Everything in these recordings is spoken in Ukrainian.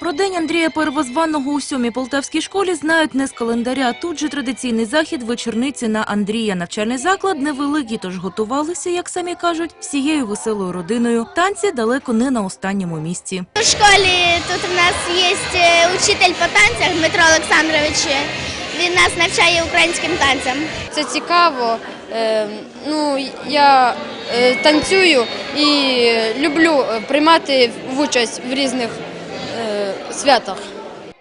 Про день Андрія Первозваного у сьомій полтавській школі знають не з календаря. Тут же традиційний захід вечорниці на Андрія. Навчальний заклад невеликий, тож готувалися, як самі кажуть, всією веселою родиною. Танці далеко не на останньому місці. В школі тут у нас є е, учитель по танцях Дмитро Олександрович. Він нас навчає українським танцям. Це цікаво. Е, ну, я е, танцюю і люблю приймати в участь в різних святах.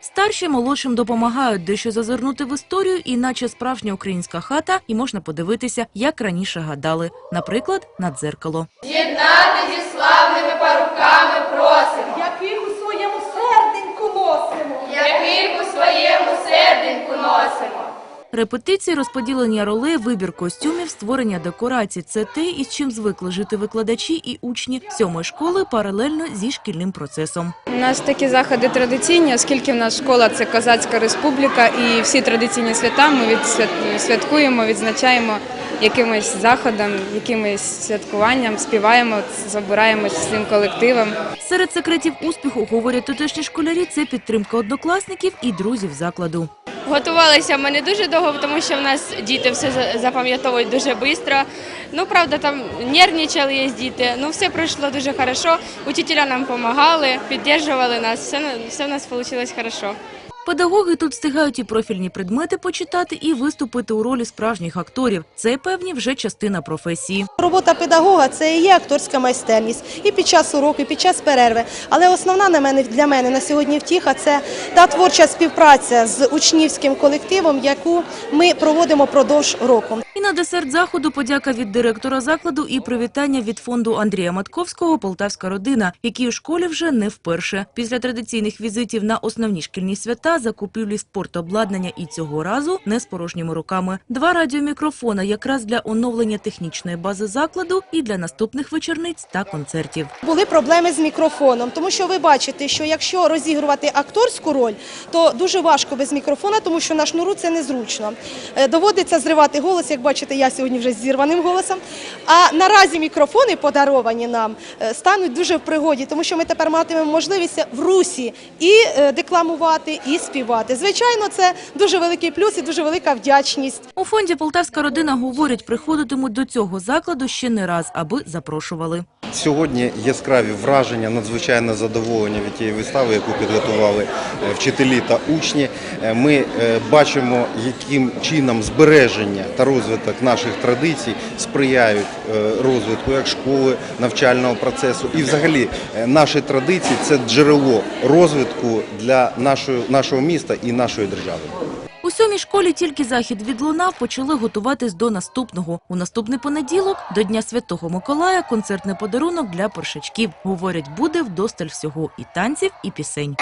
Старші молодшим допомагають дещо зазирнути в історію, іначе справжня українська хата, і можна подивитися, як раніше гадали, наприклад, на дзеркало. зі славними яких Репетиції, розподілення ролей, вибір костюмів, створення декорацій – це те, із чим звикли жити викладачі і учні сьомої школи паралельно зі шкільним процесом. У нас такі заходи традиційні, оскільки в нас школа це козацька республіка, і всі традиційні свята ми відсвят- святкуємо, відзначаємо якимось заходом, якимось святкуванням, співаємо, збираємось з цим колективом. Серед секретів успіху, говорять тутешні школярі, це підтримка однокласників і друзів закладу. Готувалися ми не дуже довго, тому що в нас діти все запам'ятовують дуже швидко. Ну, правда, там нервничали є діти. Ну, все пройшло дуже хорошо. Учителя нам допомагали, підтримували нас. Все, все в нас вийшло хорошо. Педагоги тут встигають і профільні предмети почитати, і виступити у ролі справжніх акторів. Це, певні, вже частина професії. Робота педагога це і є акторська майстерність і під час уроку, і під час перерви. Але основна на мене для мене на сьогодні втіха це та творча співпраця з учнівським колективом, яку ми проводимо продовж року. І на десерт заходу подяка від директора закладу і привітання від фонду Андрія Матковського «Полтавська родина», який у школі вже не вперше. Після традиційних візитів на основні шкільні свята, закупівлі спортобладнання і цього разу не з порожніми руками. Два радіомікрофона якраз для оновлення технічної бази закладу і для наступних вечорниць та концертів. Були проблеми з мікрофоном, тому що ви бачите, що якщо розігрувати акторську роль, то дуже важко без мікрофона, тому що на шнуру це незручно. Е, Доводиться зривати голос, як бачите, я сьогодні вже з зірваним голосом. А наразі мікрофони, подаровані нам, е, стануть дуже в пригоді, тому що ми тепер матимемо можливість в русі і е, декламувати, і співати. Звичайно, це дуже великий плюс і дуже велика вдячність. У фонді «Полтавська родина» говорять, приходитимуть до цього закладу ще не раз, аби запрошували. Сьогодні яскраві враження, надзвичайне задоволення від тієї вистави, яку підготували е, вчителі та учні. Е, Ми е, бачимо, яким чином збереження та розвиток наших традицій сприяють розвитку як школи, навчального процесу. І взагалі наші традиції це джерело розвитку для нашого міста і нашої держави. Сьомій школі тільки захід відлунав, почали готуватись до наступного. У наступний понеділок, до Дня Святого Миколая, концертний подарунок для першачків. Говорять, буде вдосталь всього – і танців, і пісень.